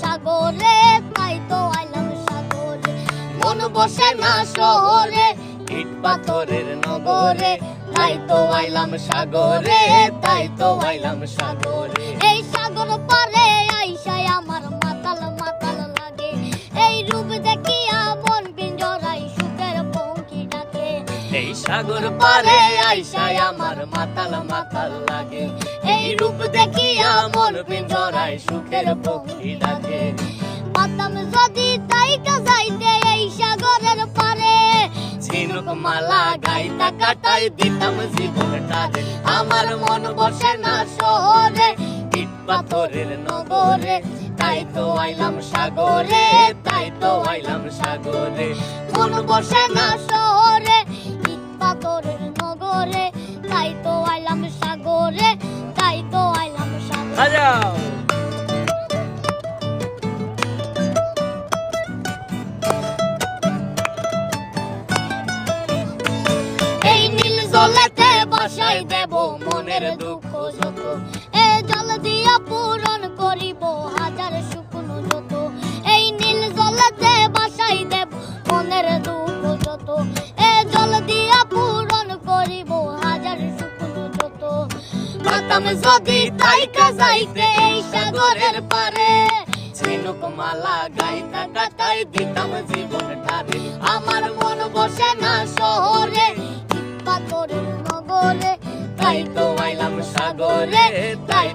সাগরে, তাই তো আইলাম সাগরে। মন বসে না শহরে, ইট পাথরের নগরে। তাই তো আইলাম সাগরে, তাই তো আইলাম সাগরে। এই সাগর পারে এই সাগর পারে আইসায় আমার মাতাল মাতাল লাগে। এই রূপ দেখিয়া মন পিঞ্জরায় সুখের পক্ষী ডাকে পাতাম যদি তাই যাইতে এই সাগরের পারে ঝিনুক মালা গাইতা কাটাই দিতাম জীবনটারে আমার মন বসে না শহরে ইট পাথরের নগরে। তাই তো আইলাম সাগরে তাই তো আইলাম সাগরে। মন বসে না বাজাও এই নীল জলেতে বাসাই দেব মনের দুঃখ যত। এ জল দিয়া পূরণ করিব পাতাম যদি তাইকা যাইতে এই সাগরের পারে, ঝিনুক মালা গাইতা কাটাই দিতাম জীবনটারে আমার মন বসে না শহরে পাথরের নগরে, তাই তো আইলাম সাগরে, তাই